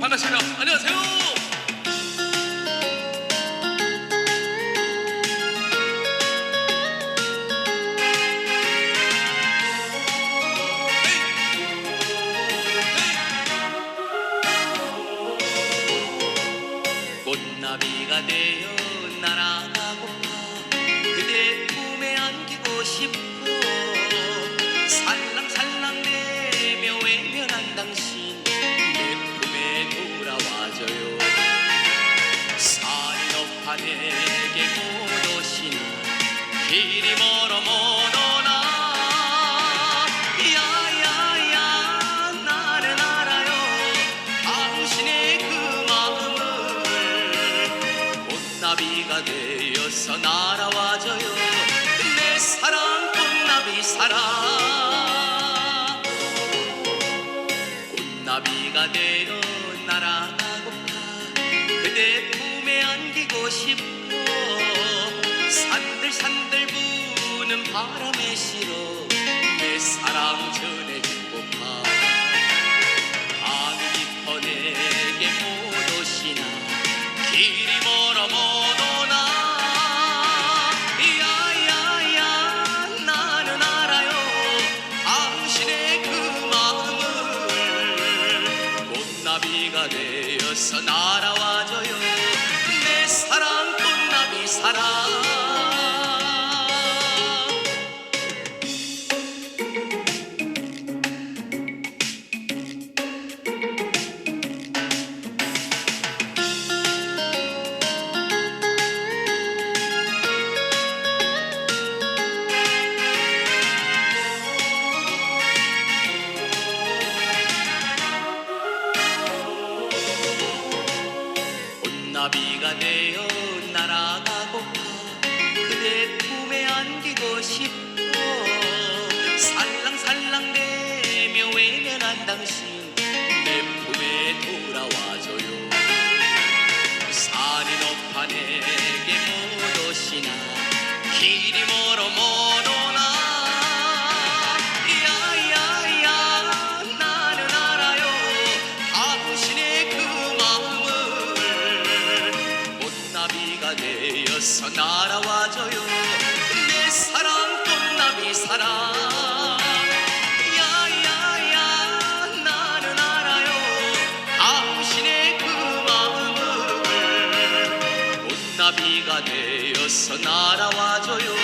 반갑습니다. 안녕하세요. 꽃나비가 되어 날아가고파 그대 품에 안기고 싶어 살랑살랑대며 외면한 당신 못 오시나 길이 멀어 멀어나. 야야야 나는 알아요. 당신의 그 마음을 꽃나비가 되어서 날아와줘요. 내 사랑 꽃나비 사랑. 꽃나비가 되어 날아 싶어 산들산들 부는 바람에 실어 내 사랑 전해주고파 마음이 깊어 내게 못 오시나. 길이 멀어 못 오나. 야야야 나는 알아요. 당신의 그 마음을. 꽃나비가 되어서 날아와 사랑. 꽃나비가 되 외면한 당신 내 품에 돌아와줘요. 산이 높아 내게 못 오시나 길이 멀어 못 오나. 야야야 나는 알아요. 당신의 그 마음을. 꽃나비가 되어서 날아와줘요. 내 사랑 꽃나비 사랑 나비가 되어서 날아와줘요